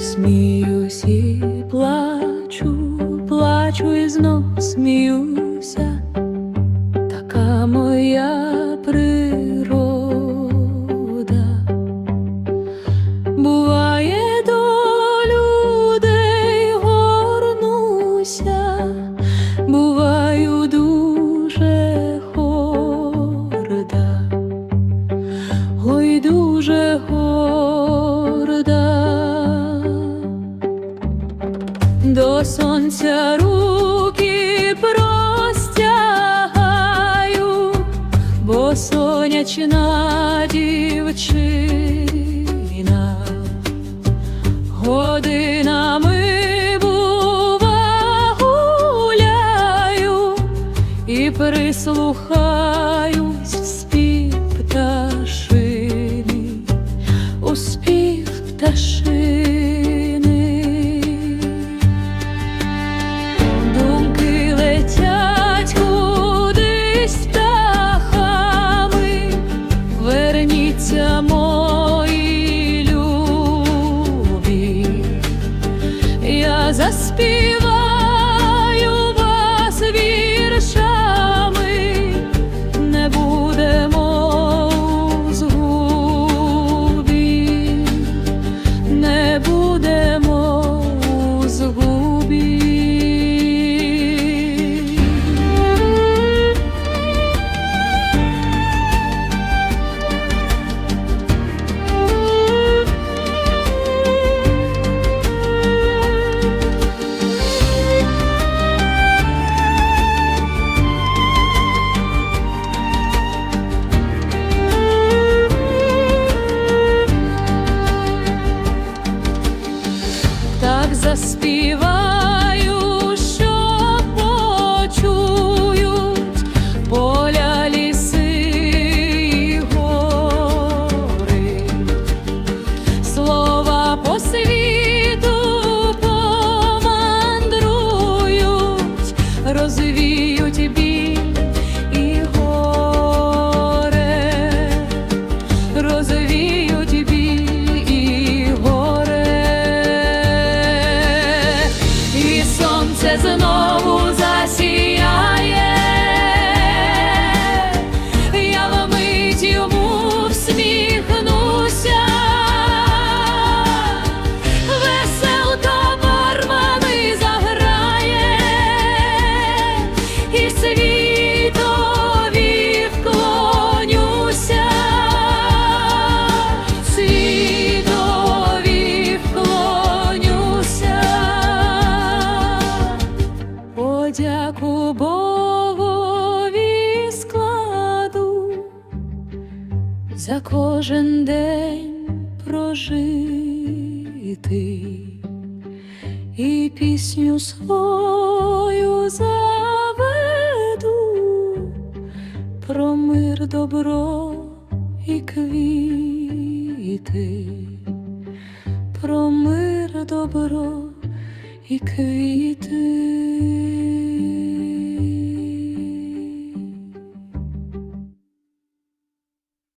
сміюсь і плачу, плачу і знов сміюся, така моя природа. Буває до людей горнуся, буваю дуже горда, ой дуже горда. До сонця руки простягаю, бо сонячна дівчина. Годинами бува гуляю і прислухаюсь я сонце знову засіяє, за кожен день прожитий і пісню свою заведу про мир, добро і квіти, про мир, добро і квіти.